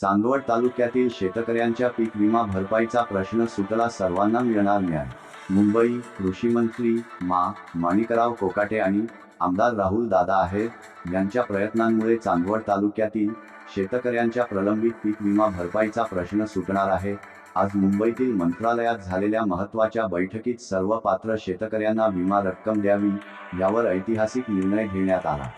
चांदवड तालुक्यातील शेतकऱ्यांच्या पीक विमा भरपाईचा प्रश्न सुटला सर्वांना मिळणार न्याय. मुंबई कृषी मंत्री मा. माणिकराव कोकाटे आणि आमदार राहुल दादा आहेत. यांच्या प्रयत्नांमुळे चांदवड तालुक्यातील शेतकऱ्यांच्या प्रलंबित पीक विमा भरपाईचा प्रश्न सुटणार आहे. आज मुंबईतील मंत्रालयात झालेल्या महत्त्वाच्या बैठकीत सर्व पात्र शेतकऱ्यांना विमा रक्कम द्यावी यावर ऐतिहासिक निर्णय घेण्यात आला.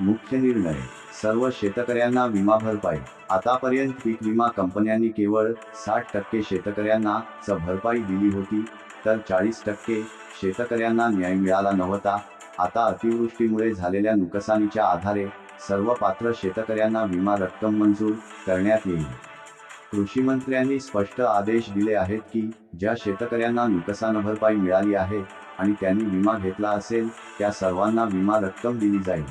मुख्य निर्णय. सर्व शेतकऱ्यांना विमा भरपाई आतापर्यंत पीक विमा कंपन्यांनी केवळ साठ टक्के शेतकऱ्यांना च भरपाई दिली होती तर चाळीस टक्के शेतकऱ्यांना न्याय मिळाला नव्हता. आता अतिवृष्टीमुळे झालेल्या नुकसानीच्या आधारे सर्व पात्र शेतकऱ्यांना विमा रक्कम मंजूर करण्यात येईल. कृषी मंत्र्यांनी स्पष्ट आदेश दिले आहेत की ज्या शेतकऱ्यांना नुकसान भरपाई मिळाली आहे आणि त्यांनी विमा घेतला असेल त्या सर्वांना विमा रक्कम दिली जाईल.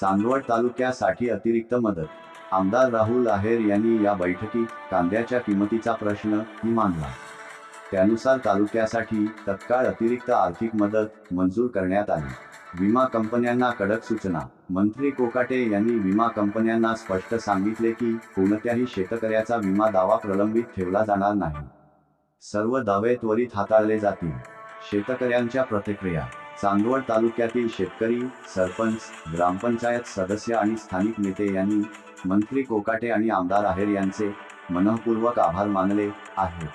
चांदवड तालुक्यासाठी अतिरिक्त मदत. आमदार राहुल आहेर यांनी या बैठकीत कांद्याच्या किमतीचा प्रश्न ही मांडला. त्यानुसार तालुक्यासाठी तत्काळ अतिरिक्त आर्थिक मदत मंजूर करण्यात आली. विमा कंपन्यांना कडक सूचना. मंत्री कोकाटे यांनी विमा कंपन्यांना स्पष्ट सांगितले की कोणत्याही शेतकऱ्याचा विमा दावा प्रलंबित ठेवला जाणार नाही. सर्व दावे त्वरित हाताळले जातील. शेतकऱ्यांच्या प्रतिक्रिया चांदवड तालुक्यातील शेतकरी सरपंच ग्रामपंचायत सदस्य आणि स्थानिक नेते यांनी मंत्री कोकाटे आणि आमदार आहेर यांचे मनःपूर्वक आभार मानले आहेत.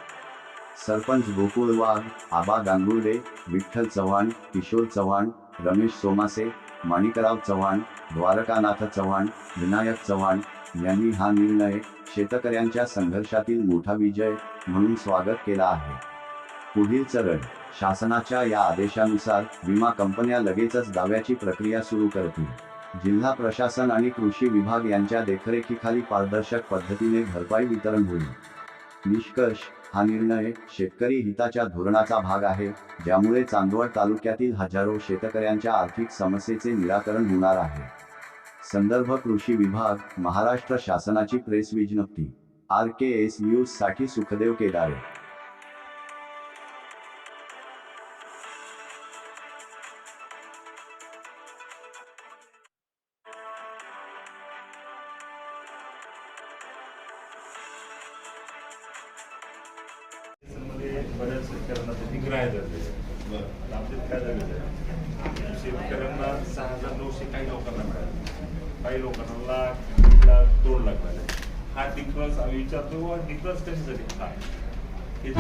सरपंच गोकुळ वाघ आबा गांगुर्डे विठ्ठल चव्हाण किशोर चव्हाण रमेश सोमासे माणिकराव चव्हाण द्वारकानाथ चव्हाण विनायक चव्हाण यांनी हा निर्णय शेतकऱ्यांच्या संघर्षातील मोठा विजय म्हणून स्वागत केला आहे. पुढील चरण शासनाच्या या आदेशानुसार विमा कंपन्या लगेचच दाव्याची प्रक्रिया सुरू करतील. जिल्हा प्रशासन आणि कृषी विभाग यांच्या देखरेखीखाली पारदर्शक पद्धतीने भरपाई वितरण होईल. निष्कर्ष हा निर्णय शेतकरी हिताच्या धोरणाचा भाग आहे ज्यामुळे चांदवड तालुक्यातील हजारो शेतकऱ्यांच्या आर्थिक समस्येचे निराकरण होणार आहे. संदर्भ कृषी विभाग महाराष्ट्र शासनाची प्रेस विज्ञप्ती. आर के एस न्यूजसाठी सुखदेव केदारे. शेतकऱ्यांना त्याची ग्राह्य धरले. आमच्यात काय झालेलं शेतकऱ्यांना सहा हजार नऊशे काही लोकांना मिळाले. काही लोकांना लाख लाख दोन लाख मिळाले. हा डिफरन्स आम्ही विचारतो डिफरन्स कशासाठी? हे